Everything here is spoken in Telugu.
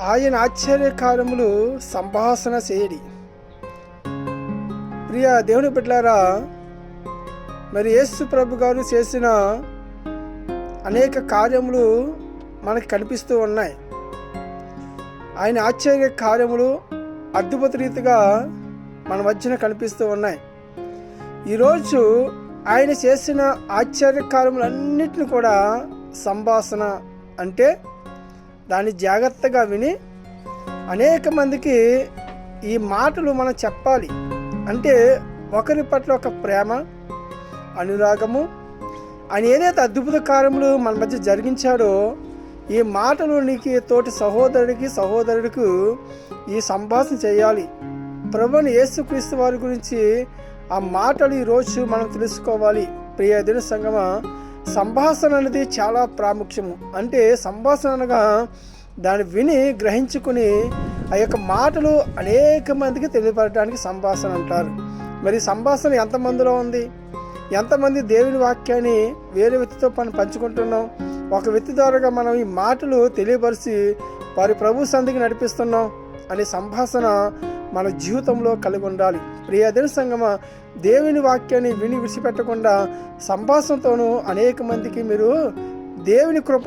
ఆయన ఆశ్చర్యకారములు సంభాషణ చేయడి. ప్రియ దేవుని బిడ్డలారా మరి యేసు ప్రభు గారు చేసిన అనేక కార్యములు మనకు కనిపిస్తూ ఉన్నాయి. ఆయన ఆశ్చర్య కార్యములు అద్భుత రీతిగా మన మధ్యన కనిపిస్తూ ఉన్నాయి. ఈరోజు ఆయన చేసిన ఆశ్చర్య కార్యములన్నిటిని కూడా సంభాషణ అంటే దాన్ని జాగ్రత్తగా విని అనేక మందికి ఈ మాటలు మనం చెప్పాలి. అంటే ఒకరి పట్ల ఒక ప్రేమ అనురాగము ఆయన ఏదైతే అద్భుత కార్యములు మన మధ్య జరిగించాడో ఈ మాటలు నీకు తోటి సహోదరుడికి సహోదరుడికి ఈ సంభాషణ చేయాలి. ప్రభుని యేసుక్రీస్తు వారి గురించి ఆ మాటలు ఈరోజు మనం తెలుసుకోవాలి. ప్రియ దిన సంగమ సంభాషణ అనేది చాలా ప్రాముఖ్యము. అంటే సంభాషణ అనగా దాన్ని విని గ్రహించుకుని ఆ యొక్క మాటలు అనేక మందికి తెలియపడటానికి సంభాషణ అంటారు. మరి సంభాషణ ఎంతమందిలో ఉంది? ఎంతమంది దేవుని వాక్యాన్ని వేరే వ్యక్తితో మనం పంచుకుంటున్నాం? ఒక వ్యక్తి ద్వారా మనం ఈ మాటలు తెలియపరిచి వారి ప్రభు సంధికి నడిపిస్తున్నాం అనే సంభాషణ మన జీవితంలో కలిగి ఉండాలి. ప్రియదిన సంగమ దేవుని వాక్యాన్ని విని విడిచిపెట్టకుండా సంభాషణతోనూ అనేక మందికి మీరు దేవుని కృప